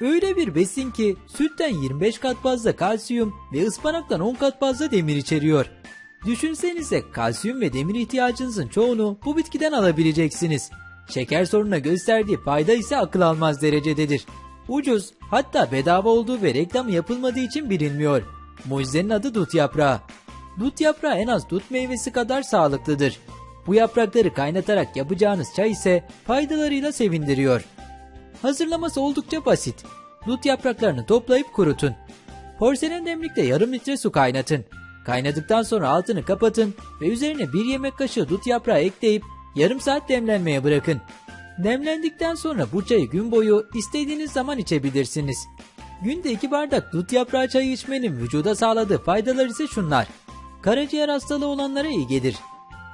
Öyle bir besin ki sütten 25 kat fazla kalsiyum ve ıspanaktan 10 kat fazla demir içeriyor. Düşünsenize kalsiyum ve demir ihtiyacınızın çoğunu bu bitkiden alabileceksiniz. Şeker sorununa gösterdiği fayda ise akıl almaz derecededir. Ucuz hatta bedava olduğu ve reklamı yapılmadığı için bilinmiyor. Mucizenin adı dut yaprağı. Dut yaprağı en az dut meyvesi kadar sağlıklıdır. Bu yaprakları kaynatarak yapacağınız çay ise faydalarıyla sevindiriyor. Hazırlaması oldukça basit. Dut yapraklarını toplayıp kurutun. Porselen demlikte yarım litre su kaynatın. Kaynadıktan sonra altını kapatın ve üzerine bir yemek kaşığı dut yaprağı ekleyip yarım saat demlenmeye bırakın. Demlendikten sonra bu çayı gün boyu istediğiniz zaman içebilirsiniz. Günde 2 bardak dut yaprağı çayı içmenin vücuda sağladığı faydalar ise şunlar. Karaciğer hastalığı olanlara iyi gelir.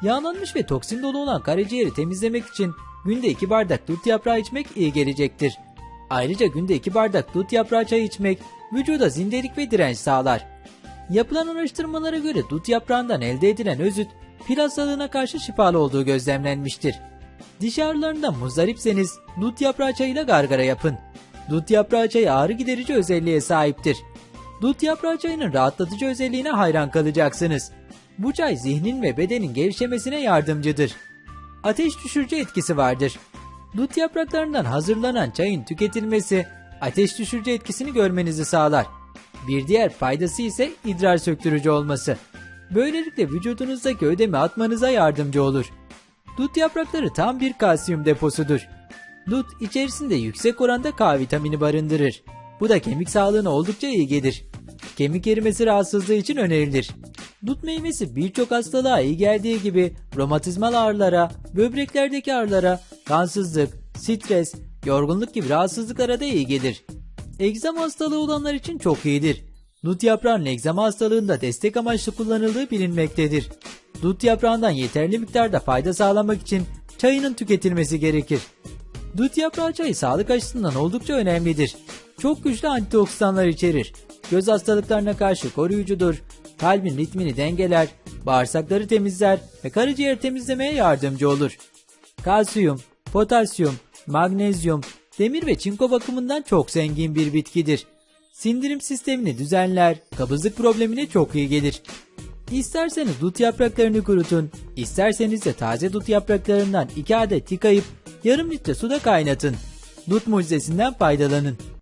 Yağlanmış ve toksin dolu olan karaciğeri temizlemek için günde 2 bardak dut yaprağı içmek iyi gelecektir. Ayrıca günde 2 bardak dut yaprağı çayı içmek vücuda zindelik ve direnç sağlar. Yapılan araştırmalara göre dut yaprağından elde edilen özüt pil hastalığına karşı şifalı olduğu gözlemlenmiştir. Diş ağrılarından muzdaripseniz dut yaprağı çayıyla gargara yapın. Dut yaprağı çayı ağrı giderici özelliğe sahiptir. Dut yaprağı çayının rahatlatıcı özelliğine hayran kalacaksınız. Bu çay zihnin ve bedenin gevşemesine yardımcıdır. Ateş düşürücü etkisi vardır. Dut yapraklarından hazırlanan çayın tüketilmesi ateş düşürücü etkisini görmenizi sağlar. Bir diğer faydası ise idrar söktürücü olması. Böylelikle vücudunuzdaki ödemi atmanıza yardımcı olur. Dut yaprakları tam bir kalsiyum deposudur. Dut içerisinde yüksek oranda K vitamini barındırır. Bu da kemik sağlığına oldukça iyi gelir. Kemik erimesi rahatsızlığı için önerilir. Dut meyvesi birçok hastalığa iyi geldiği gibi romatizmal ağrılara, böbreklerdeki ağrılara, kansızlık, stres, yorgunluk gibi rahatsızlıklara da iyi gelir. Egzama hastalığı olanlar için çok iyidir. Dut yaprağının egzama hastalığında destek amaçlı kullanıldığı bilinmektedir. Dut yaprağından yeterli miktarda fayda sağlamak için çayının tüketilmesi gerekir. Dut yaprağı çayı sağlık açısından oldukça önemlidir. Çok güçlü antioksidanlar içerir. Göz hastalıklarına karşı koruyucudur. Kalbin ritmini dengeler, bağırsakları temizler ve karaciğer temizlemeye yardımcı olur. Kalsiyum, potasyum, magnezyum, demir ve çinko bakımından çok zengin bir bitkidir. Sindirim sistemini düzenler, kabızlık problemine çok iyi gelir. İsterseniz dut yapraklarını kurutun, isterseniz de taze dut yapraklarından 2 adet yıkayıp yarım litre suda kaynatın. Dut mucizesinden faydalanın.